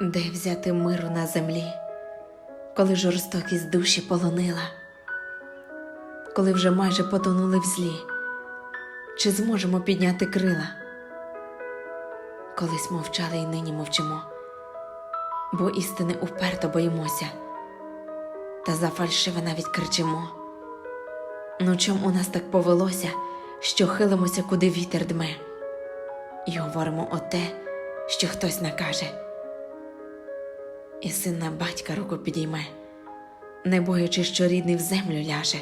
Де взяти миру на землі, коли жорстокість душі полонила, коли вже майже потонули в злі, чи зможемо підняти крила? Колись мовчали і нині мовчимо, бо істини уперто боїмося, та за фальшиве навіть кричимо. Ну чом у нас так повелося, що хилимося, куди вітер дме, і говоримо оте, що хтось накаже і син на батька руку підійме, не боячи, що рідний в землю ляже.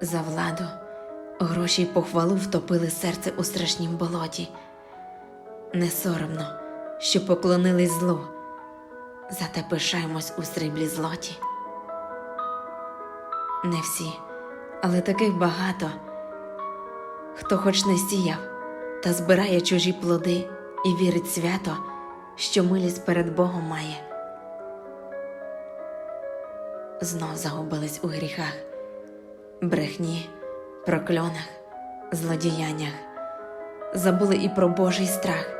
За владу, гроші й похвалу втопили серце у страшнім болоті. Не соромно, що поклонились злу, зате пишаємось у сріблі злоті. Не всі, але таких багато, хто хоч не сіяв, та збирає чужі плоди і вірить свято, що милість перед Богом має. Знов загубились у гріхах, брехні, прокльонах, злодіяннях, забули і про Божий страх,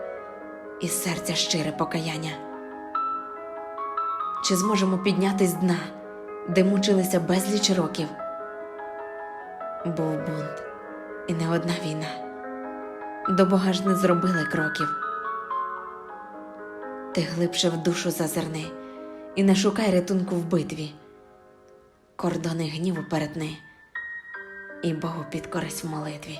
і серця щире покаяння. Чи зможемо піднятись з дна, де мучилися безліч років? Був бунт, і не одна війна. До Бога ж не зробили кроків. Ти глибше в душу зазирни і не шукай рятунку в битві. Кордони гніву перетни і Богу підкорись в молитві.